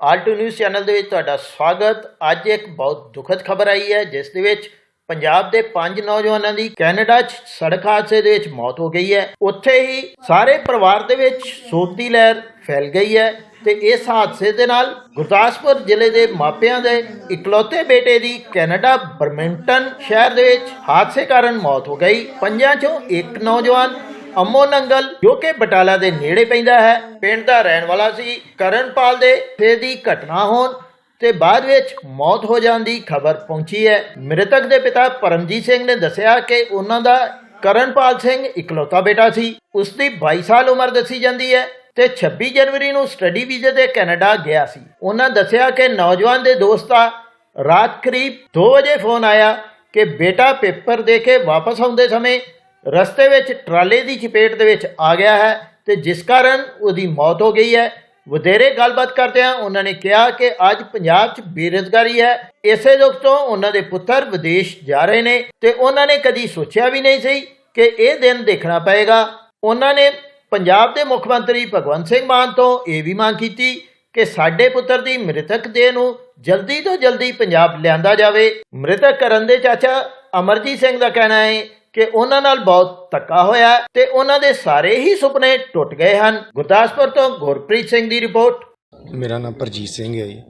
Alto news channel ਦੇ ਵਿੱਚ ਤੁਹਾਡਾ ਸਵਾਗਤ। ਅੱਜ ਇੱਕ ਬਹੁਤ ਦੁਖਦ ਖਬਰ ਆਈ ਹੈ, ਜਿਸ ਦੇ ਵਿੱਚ ਪੰਜਾਬ ਦੇ ਪੰਜ ਨੌਜਵਾਨਾਂ ਦੀ ਕੈਨੇਡਾ 'ਚ ਸੜਕ ਹਾਦਸੇ ਦੇ ਵਿੱਚ ਮੌਤ ਹੋ ਗਈ ਹੈ। ਉੱਥੇ ਹੀ ਸਾਰੇ ਪਰਿਵਾਰ ਦੇ ਵਿੱਚ ਸੋਗ ਦੀ ਲਹਿਰ ਫੈਲ ਗਈ ਹੈ ਤੇ ਇਸ ਹਾਦਸੇ ਦੇ ਨਾਲ ਗੁਰਦਾਸਪੁਰ ਜ਼ਿਲ੍ਹੇ ਦੇ ਮਾਪਿਆਂ ਦੇ ਇਕਲੌਤੇ ਬੇਟੇ ਦੀ ਕੈਨੇਡਾ ਬਰਮਿੰਟਨ ਸ਼ਹਿਰ ਦੇ ਵਿੱਚ ਹਾਦਸੇ ਕਾਰਨ ਮੌਤ ਹੋ ਗਈ। ਪੰਜਾਂ 'ਚੋਂ ਇੱਕ ਨੌਜਵਾਨ ਅੰਮੋ ਨੰਗਲ, ਜੋ ਕਿ ਬਟਾਲਾ ਦੇ ਨੇੜੇ ਪੈਂਦਾ ਹੈ, ਪਿੰਡ ਦਾ ਰਹਿਣ ਵਾਲਾ ਸੀ, ਕਰਨਪਾਲ ਦੇ ਤੇ ਦੀ ਘਟਨਾ ਹੋਣ ਤੇ ਬਾਅਦ ਵਿੱਚ ਮੌਤ ਹੋ ਜਾਣ ਦੀ ਖਬਰ ਪਹੁੰਚੀ ਹੈ। ਮ੍ਰਿਤਕ ਦੇ ਪਿਤਾ ਪਰਮਜੀਤ ਸਿੰਘ ਨੇ ਦੱਸਿਆ ਕਿ ਉਹਨਾਂ ਦਾ ਕਰਨਪਾਲ ਸਿੰਘ ਇਕਲੌਤਾ ਬੇਟਾ ਸੀ। ਉਸ ਦੀ 22 ਸਾਲ ਉਮਰ ਦੱਸੀ ਜਾਂਦੀ ਹੈ ਤੇ 26 ਜਨਵਰੀ ਨੂੰ ਸਟੱਡੀ ਵੀਜ਼ੇ ਤੇ ਕੈਨੇਡਾ ਗਿਆ ਸੀ। ਉਹਨਾਂ ਦੱਸਿਆ ਕਿ ਨੌਜਵਾਨ ਦੇ ਦੋਸਤ ਦਾ ਰਾਤ ਕਰੀਬ 2 ਵਜੇ ਫੋਨ ਆਇਆ ਕਿ ਬੇਟਾ ਪੇਪਰ ਦੇ ਕੇ ਵਾਪਸ ਆਉਂਦੇ ਸਮੇਂ ਰਸਤੇ ਵਿੱਚ ਟਰਾਲੇ ਦੀ ਚਪੇਟ ਦੇ ਵਿੱਚ ਆ ਗਿਆ ਹੈ ਤੇ ਜਿਸ ਕਾਰਨ ਉਹਦੀ ਮੌਤ ਹੋ ਗਈ ਹੈ। ਵਧੇਰੇ ਗੱਲਬਾਤ ਕਰਦਿਆਂ ਉਹਨਾਂ ਨੇ ਕਿਹਾ ਕਿ ਅੱਜ ਪੰਜਾਬ 'ਚ ਬੇਰੁਜ਼ਗਾਰੀ ਹੈ। ਇਸੇ ਦੁੱਖ ਤੋਂ ਉਹਨਾਂ ਦੇ ਪੁੱਤਰ ਵਿਦੇਸ਼ ਜਾ ਰਹੇ ਨੇ ਤੇ ਉਹਨਾਂ ਨੇ ਕਦੀ ਸੋਚਿਆ ਵੀ ਨਹੀਂ ਸੀ ਕਿ ਇਹ ਦਿਨ ਦੇਖਣਾ ਪਏਗਾ। ਉਹਨਾਂ ਨੇ ਪੰਜਾਬ ਦੇ ਮੁੱਖ ਮੰਤਰੀ ਭਗਵੰਤ ਸਿੰਘ ਮਾਨ ਤੋਂ ਇਹ ਵੀ ਮੰਗ ਕੀਤੀ ਕਿ ਸਾਡੇ ਪੁੱਤਰ ਦੀ ਮ੍ਰਿਤਕ ਦੇਹ ਨੂੰ ਜਲਦੀ ਤੋਂ ਜਲਦੀ ਪੰਜਾਬ ਲਿਆਂਦਾ ਜਾਵੇ। ਮ੍ਰਿਤਕ ਕਰਨ ਦੇ ਚਾਚਾ ਅਮਰਜੀਤ ਸਿੰਘ ਦਾ ਕਹਿਣਾ ਹੈ ਕਿ ਉਹਨਾਂ ਨਾਲ ਬਹੁਤ ਧੱਕਾ ਹੋਇਆ ਹੈ ਤੇ ਉਹਨਾਂ ਦੇ ਸਾਰੇ ਹੀ ਸੁਪਨੇ ਟੁੱਟ ਗਏ ਹਨ। ਗੁਰਦਾਸਪੁਰ ਤੋਂ ਗੁਰਪ੍ਰੀਤ ਸਿੰਘ ਦੀ ਰਿਪੋਰਟ। ਮੇਰਾ ਨਾਮ ਪ੍ਰਜੀਤ ਸਿੰਘ ਹੈ ਜੀ।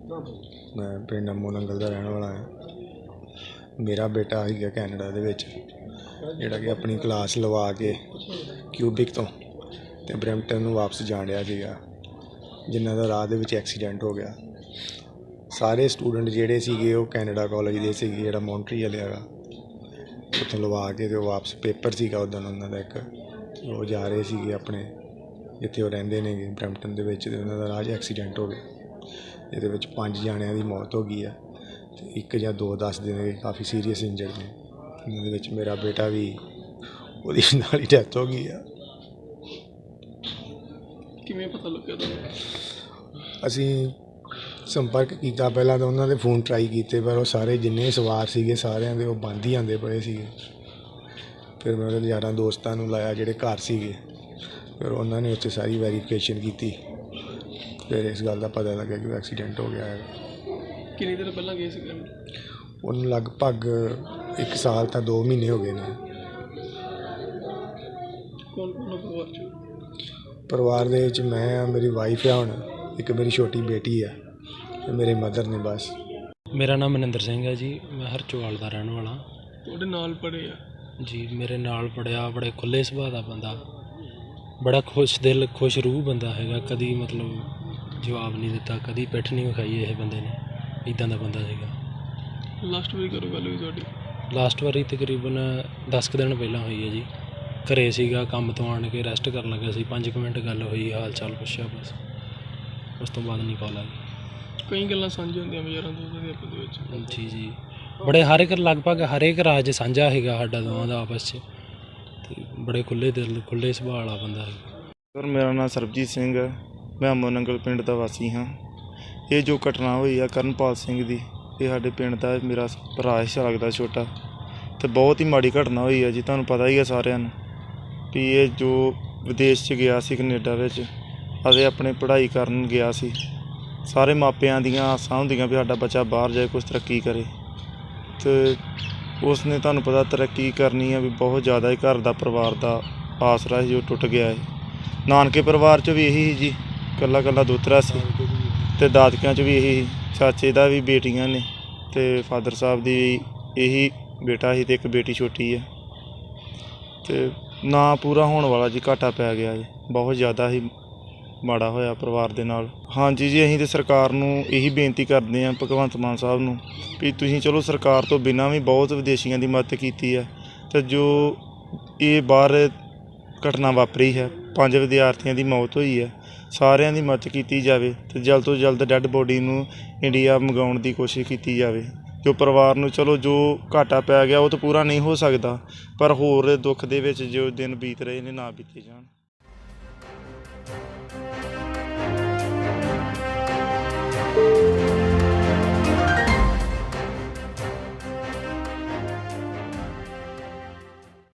ਮੈਂ ਪਿੰਡ ਅੰਮੋ ਨੰਗਲ ਦਾ ਰਹਿਣ ਵਾਲਾ ਹਾਂ। ਮੇਰਾ ਬੇਟਾ ਸੀਗਾ ਕੈਨੇਡਾ ਦੇ ਵਿੱਚ, ਜਿਹੜਾ ਕਿ ਆਪਣੀ ਕਲਾਸ ਲਵਾ ਕੇ ਕਿਊਬਿਕ ਤੋਂ ਤੇ ਬਰੈਂਪਟਨ ਨੂੰ ਵਾਪਸ ਜਾਣ ਰਿਹਾ ਸੀਗਾ, ਜਿਨ੍ਹਾਂ ਦਾ ਰਾਹ ਦੇ ਵਿੱਚ ਐਕਸੀਡੈਂਟ ਹੋ ਗਿਆ। ਸਾਰੇ ਸਟੂਡੈਂਟ ਜਿਹੜੇ ਸੀਗੇ ਉਹ ਕੈਨੇਡਾ ਕਾਲਜ ਦੇ ਸੀਗੇ, ਜਿਹੜਾ ਮੌਂਟਰੀਅਲ ਹੈਗਾ। ਉੱਥੋਂ ਲਵਾ ਕੇ ਤੇ ਉਹ ਵਾਪਸ ਪੇਪਰ ਸੀਗਾ ਉਦੋਂ ਉਹਨਾਂ ਦਾ ਇੱਕ। ਉਹ ਜਾ ਰਹੇ ਸੀਗੇ ਆਪਣੇ ਜਿੱਥੇ ਉਹ ਰਹਿੰਦੇ ਨੇਗੇ ਬਰੈਂਪਟਨ ਦੇ ਵਿੱਚ ਤੇ ਉਹਨਾਂ ਦਾ ਰਾਜ ਐਕਸੀਡੈਂਟ ਹੋ ਗਿਆ। ਇਹਦੇ ਵਿੱਚ ਪੰਜ ਜਾਣਿਆਂ ਦੀ ਮੌਤ ਹੋ ਗਈ ਆ ਤੇ ਇੱਕ ਜਾਂ ਦੋ ਦੱਸਦੇ ਨੇ ਕਾਫੀ ਸੀਰੀਅਸ ਇੰਜਰਡ ਨੇ। ਇਹਨਾਂ ਦੇ ਵਿੱਚ ਮੇਰਾ ਬੇਟਾ ਵੀ ਉਹਦੀ ਨਾਲ ਹੀ ਡੈਥ ਹੋ ਗਈ ਆ। ਕਿਵੇਂ ਪਤਾ ਲੱਗਿਆ ਤੁਹਾਨੂੰ? ਅਸੀਂ ਸੰਪਰਕ ਕੀਤਾ ਪਹਿਲਾਂ ਤਾਂ ਉਹਨਾਂ ਦੇ ਫੋਨ ਟਰਾਈ ਕੀਤੇ ਪਰ ਉਹ ਸਾਰੇ ਜਿੰਨੇ ਸਵਾਰ ਸੀਗੇ ਸਾਰਿਆਂ ਦੇ ਉਹ ਬੰਦ ਹੀ ਆਂਦੇ ਪਏ ਸੀਗੇ। ਫਿਰ ਮੈਂ ਉਹਦੇ ਯਾਰਾਂ ਦੋਸਤਾਂ ਨੂੰ ਲਾਇਆ ਜਿਹੜੇ ਘਰ ਸੀਗੇ। ਫਿਰ ਉਹਨਾਂ ਨੇ ਉੱਥੇ ਸਾਰੀ ਵੈਰੀਫਿਕੇਸ਼ਨ ਕੀਤੀ। ਫਿਰ ਇਸ ਗੱਲ ਦਾ ਪਤਾ ਲੱਗਾ ਕਿ ਐਕਸੀਡੈਂਟ ਹੋ ਗਿਆ ਹੈ ਕਿੰਨੀ ਦਿਨ ਪਹਿਲਾਂ ਗਏ ਸੀ ਉਹਨੂੰ ਲਗਭਗ 1 ਸਾਲ ਤਾਂ 2 ਮਹੀਨੇ ਹੋ ਗਏ ਨੇ। ਕੌਣ ਕੌਣ ਆ ਪਰਿਵਾਰ ਚ? ਪਰਿਵਾਰ ਦੇ ਵਿੱਚ ਮੈਂ ਆ ਮੇਰੀ ਵਾਈਫ ਆ ਹੁਣ ਇੱਕ ਮੇਰੀ ਛੋਟੀ ਬੇਟੀ ਆ। ਤੇ ਮੇਰੇ ਮਦਰ ਨੇ ਬਸ। ਮੇਰਾ ਨਾਮ ਮਨਿੰਦਰ ਸਿੰਘ ਹੈ ਜੀ ਮੈਂ ਹਰਚੋਵਾਲ ਦਾ ਰਹਿਣ ਵਾਲਾ। ਤੁਹਾਡੇ ਨਾਲ ਪੜੇ ਆ? ਜੀ ਮੇਰੇ ਨਾਲ ਪੜਿਆ ਬੜੇ ਖੁੱਲੇ ਸੁਭਾਅ ਦਾ ਬੰਦਾ। ਬੜਾ ਖੁਸ਼ ਦਿਲ ਖੁਸ਼ ਰੂਹ ਬੰਦਾ ਹੈਗਾ ਕਦੀ ਮਤਲਬ ਜਵਾਬ ਨਹੀਂ ਦਿੱਤਾ ਕਦੀ ਪਿੱਠ ਨਹੀਂ ਵਿਖਾਈ ਇਹ ਬੰਦੇ ਨੇ ਇਦਾਂ ਦਾ ਬੰਦਾ ਸੀਗਾ। ਲਾਸਟ ਵਾਰੀ ਕਰੋ ਗੱਲ ਹੋਈ ਤੁਹਾਡੀ? ਲਾਸਟ ਵਾਰੀ ਤਕਰੀਬਨ 10 ਕੁ ਦਿਨ ਪਹਿਲਾਂ ਹੋਈ ਹੈ ਜੀ। ਘਰੇ ਸੀਗਾ ਕੰਮ ਤੋਂ ਆਣ ਕੇ ਰੈਸਟ ਕਰਨ ਲੱਗਾ ਸੀ 5 ਮਿੰਟ ਗੱਲ ਹੋਈ ਹਾਲ ਚਾਲ ਪੁੱਛਿਆ ਬਸ। ਉਸ ਤੋਂ ਬਾਅਦ ਨਹੀਂ ਕਾਲ ਆਈ ਕਈ ਗੱਲਾਂ ਸਾਂਝੀਆਂ ਹੁੰਦੀਆਂ ਯਾਰਾਂ ਦੋਸਤਾਂ ਦੇ ਆਪਸ ਦੇ ਵਿੱਚ। ਜੀ ਜੀ। ਬੜੇ ਹਰ ਇੱਕ ਲਗਭਗ ਹਰੇਕ ਰਾਜ ਸਾਂਝਾ ਹੈਗਾ ਸਾਡਾ ਦੋਵਾਂ ਦਾ ਆਪਸ 'ਚ। ਤੇ ਬੜੇ ਖੁੱਲੇ ਦਿਲ ਖੁੱਲੇ ਸੁਭਾਅ ਵਾਲਾ ਬੰਦਾ ਹੈ ਸਰ ਮੇਰਾ ਨਾਮ ਸਰਬਜੀਤ ਸਿੰਘ ਹੈ। ਮੈਂ ਅਮੋ ਨੰਗਲ ਪਿੰਡ ਦਾ ਵਾਸੀ ਹਾਂ। ਇਹ ਜੋ ਘਟਨਾ ਹੋਈ ਆ ਕਰਨਪਾਲ ਸਿੰਘ ਦੀ ਇਹ ਸਾਡੇ ਪਿੰਡ ਦਾ ਮੇਰਾ ਭਰਾ ਹਿੱਸਾ ਲੱਗਦਾ ਛੋਟਾ। ਤੇ ਬਹੁਤ ਹੀ ਮਾੜੀ ਘਟਨਾ ਹੋਈ ਆ ਜੀ ਤੁਹਾਨੂੰ ਪਤਾ ਹੀ ਆ ਸਾਰਿਆਂ ਨੂੰ। ਵੀ ਇਹ ਜੋ ਵਿਦੇਸ਼ 'ਚ ਗਿਆ ਸੀ ਕੈਨੇਡਾ ਵਿੱਚ ਅਤੇ ਆਪਣੀ ਪੜ੍ਹਾਈ ਕਰਨ ਗਿਆ ਸੀ। ਸਾਰੇ ਮਾਪਿਆਂ ਦੀਆਂ ਆਸਾਂ ਹੁੰਦੀਆਂ ਵੀ ਸਾਡਾ ਬੱਚਾ ਬਾਹਰ ਜਾਏ ਕੁਝ ਤਰੱਕੀ ਕਰੇ। ਤੇ ਉਸ ਨੇ ਤੁਹਾਨੂੰ ਪਤਾ ਤਰੱਕੀ ਕਰਨੀ ਆ ਵੀ ਬਹੁਤ ਜ਼ਿਆਦਾ ਹੀ ਘਰ ਦਾ ਪਰਿਵਾਰ ਦਾ ਆਸਰਾ ਸੀ ਜੋ ਟੁੱਟ ਗਿਆ ਹੈ ਨਾਨਕੇ ਪਰਿਵਾਰ 'ਚ ਵੀ ਇਹੀ ਸੀ ਜੀ ਕੱਲਾ ਕੱਲਾ ਦੋਤਰਾ ਸੀ। ਤੇ ਦਾਦਕਿਆਂ 'ਚ ਵੀ ਇਹੀ ਸੀ। ਚਾਚੇ ਦਾ ਵੀ ਬੇਟੀਆਂ ਨੇ, ਤੇ ਫਾਦਰ ਸਾਹਿਬ ਦੀ ਵੀ ਇਹੀ ਬੇਟਾ ਸੀ ਤੇ ਇੱਕ ਬੇਟੀ ਛੋਟੀ ਹੈ ਤੇ ਨਾ ਪੂਰਾ ਹੋਣ ਵਾਲਾ ਜੀ ਘਾਟਾ ਪੈ ਗਿਆ ਜੀ, ਬਹੁਤ ਜ਼ਿਆਦਾ ਹੀ ਮਾੜਾ ਹੋਇਆ ਪਰਿਵਾਰ ਦੇ ਨਾਲ। ਹਾਂਜੀ ਜੀ, ਅਸੀਂ ਤੇ ਸਰਕਾਰ ਨੂੰ ਇਹੀ ਬੇਨਤੀ ਕਰਦੇ ਹਾਂ ਭਗਵੰਤ ਮਾਨ ਸਾਹਿਬ ਨੂੰ ਵੀ ਤੁਸੀਂ ਚਲੋ ਸਰਕਾਰ ਤੋਂ ਬਿਨਾਂ ਵੀ ਬਹੁਤ ਵਿਦੇਸ਼ੀਆਂ ਦੀ ਮਦਦ ਕੀਤੀ ਹੈ ਤੇ ਜੋ ਇਹ ਬਾਹਰ ਘਟਨਾ ਵਾਪਰੀ ਹੈ, ਪੰਜ ਵਿਦਿਆਰਥੀਆਂ ਦੀ ਮੌਤ ਹੋਈ ਹੈ, ਸਾਰਿਆਂ ਦੀ ਮਦਦ ਕੀਤੀ ਜਾਵੇ ਤੇ ਜਲਦ ਤੋਂ ਜਲਦ ਡੈੱਡ ਬੋਡੀ ਨੂੰ ਇੰਡੀਆ ਮੰਗਾਉਣ ਦੀ ਕੋਸ਼ਿਸ਼ ਕੀਤੀ ਜਾਵੇ। ਜੋ ਪਰਿਵਾਰ ਨੂੰ ਚਲੋ ਜੋ ਘਾਟਾ ਪੈ ਗਿਆ ਉਹ ਤਾਂ ਪੂਰਾ ਨਹੀਂ ਹੋ ਸਕਦਾ, ਪਰ ਹੋਰ ਦੁੱਖ ਦੇ ਵਿੱਚ ਜੋ ਦਿਨ ਬੀਤ ਰਹੇ ਨੇ ਨਾ ਬੀਤੇ ਜਾਣ।